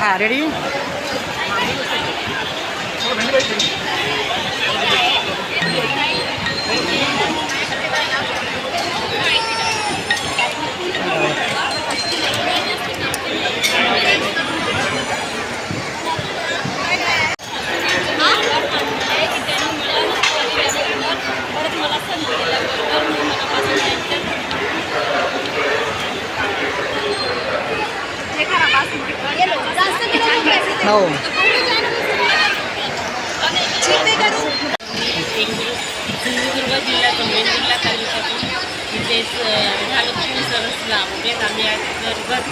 हा रेडी हो. सिंधुदुर्ग जिल्ह्यातून वेंगुर्ला तालुक्यातून तिथेच महालक्ष्मी सरसला उभेच आम्ही आज अंतर्गत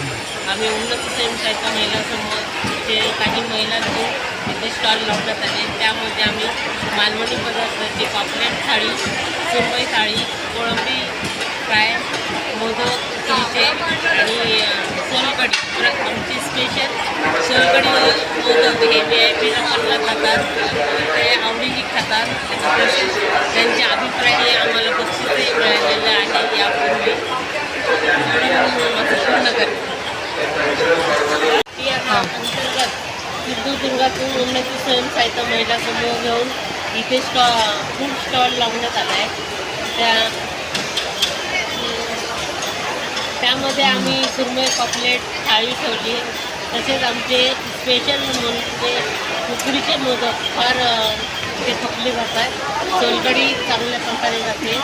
आम्ही उन्नत स्वयंसहायता महिला समूह तिथे काही महिला घेऊन तिथे स्टॉल लावण्यात आले त्यामध्ये आम्ही मालवणी पदार्थाचे पापलेट थाळी सुरमई थाळी कोळंबी फ्राय मोदक आणि सोलकडी आमची स्पेशल सगळीकडे मोदक हे व्ही आय खातात. ते आवडीने खातात. तसेच त्यांचे अभिप्रायही आम्हाला बक्षीसही मिळालेलं आहे यापूर्वी. पूर्ण करते. ती अंतर्गत सिंधुदुर्गातून उन्नती स्वयंसहायता महिला समूह घेऊन इथे स्टॉ फूड स्टॉल लावण्यात आला आहे त्या त्यामध्ये आम्ही सुरमई पॉपलेट थाळी ठेवली. तसेच आमचे स्पेशल म्हणजे उकडीचे मोदक फार ते खपले जातात. सोलकढी चांगल्या प्रकारे जाते.